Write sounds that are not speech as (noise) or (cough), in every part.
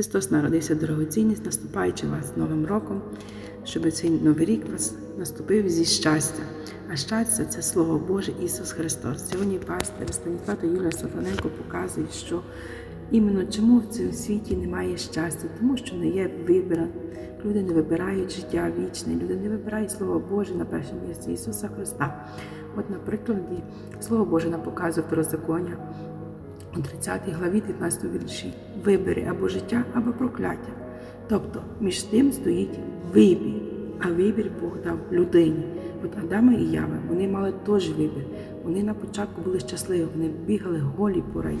Христос народився дорогоцінні, з наступаючи вас Новим роком, щоб цей новий рік вас наступив зі щастя. А щастя це Слово Боже Ісус Христос. Сьогодні пастир Станіслав та Юлія Сафаненко показують, що іменно чому в цьому світі немає щастя, тому що не є вибір. Люди не вибирають життя вічне, люди не вибирають Слово Боже на перше місце Ісуса Христа. От, наприклад, Слово Боже нам показує про законя у 30 главі 15 вірші вибери або життя, або прокляття. Тобто між тим стоїть вибір, а вибір Бог дав людині. От Адама і Ява, вони мали теж вибір. Вони на початку були щасливі, вони бігали голі по раю.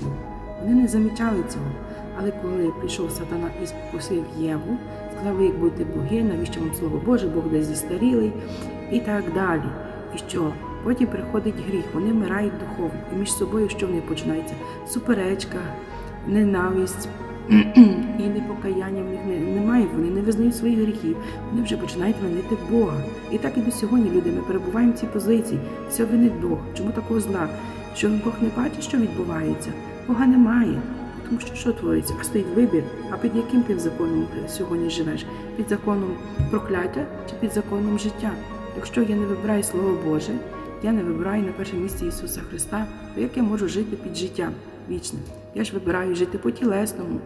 Вони не замічали цього. Але коли прийшов сатана і спокусив Єву, сказав, ви будете боги, навіщо вам слово Боже, Бог десь зістарілий і так далі. І що? Потім приходить гріх, вони вмирають духовно. І між собою що в них починається? Суперечка, ненависть (clears throat) і непокаяння в них немає. Вони не визнають своїх гріхів. Вони вже починають винити Бога. І так і до сьогодні люди. Ми перебуваємо в цій позиції. Все винить Бог. Чому такого зла? Що Бог не бачить, що відбувається? Бога немає. Тому що що твориться? А стоїть вибір. А під яким ти законом сьогодні живеш? Під законом прокляття чи під законом життя? Якщо я не вибираю Слово Боже, я не вибираю на перше місце Ісуса Христа, то як я можу жити під життям вічним? Я ж вибираю жити по тілесному,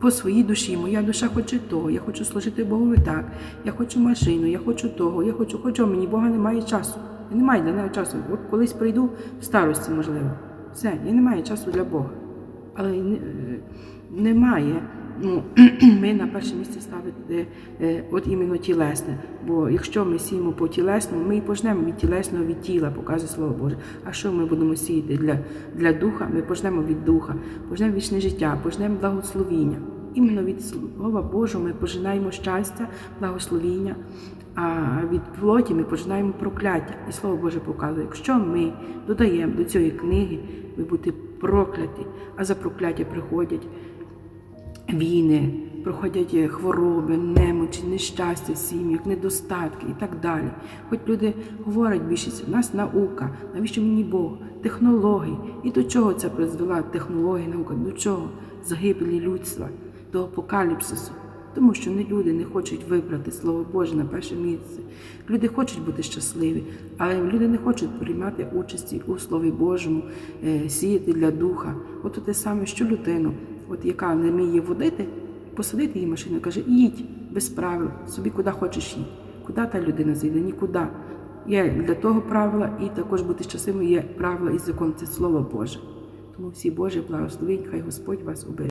по своїй душі. Моя душа хоче того, я хочу служити Богові так, я хочу машину, я хочу того, я хочу, хочу, мені Бога немає часу. Я не маю для неї часу. От колись прийду в старості, можливо. Все, я не маю часу для Бога. Але е, немає. Ну, (clears throat) ми на перше місце ставити е, от іменно тілесне. Бо якщо ми сіємо по тілесному, ми і пожнемо від тілесного від тіла, показує Слово Боже. А що ми будемо сіяти для, для духа? Ми пожнемо від духа, пожнемо вічне життя, пожнемо благословіння. Іменно від Слова Божого ми пожинаємо щастя, благословіння, а від плоті ми починаємо прокляття. І Слово Боже показує, якщо ми додаємо до цієї книги, ви будете прокляті, а за прокляття приходять війни, проходять е, хвороби, немочі, нещастя сім'ях, недостатки і так далі. Хоч люди говорять більшість, у нас наука, навіщо мені Бог, технології. І до чого це призвела технологія, наука? До чого? Загибелі людства, до апокаліпсису. Тому що не люди не хочуть вибрати Слово Боже на перше місце. Люди хочуть бути щасливі, але люди не хочуть приймати участі у Слові Божому, е, сіяти для духа. От те саме, що людину, от яка не вміє водити, посадити її машину, каже, їдь без правил, собі куди хочеш їдь. Куди та людина зайде? Нікуди. Є для того правила, і також бути щасливим є правила і закон це Слово Боже. Тому всі Божі благословіть, хай Господь вас убере.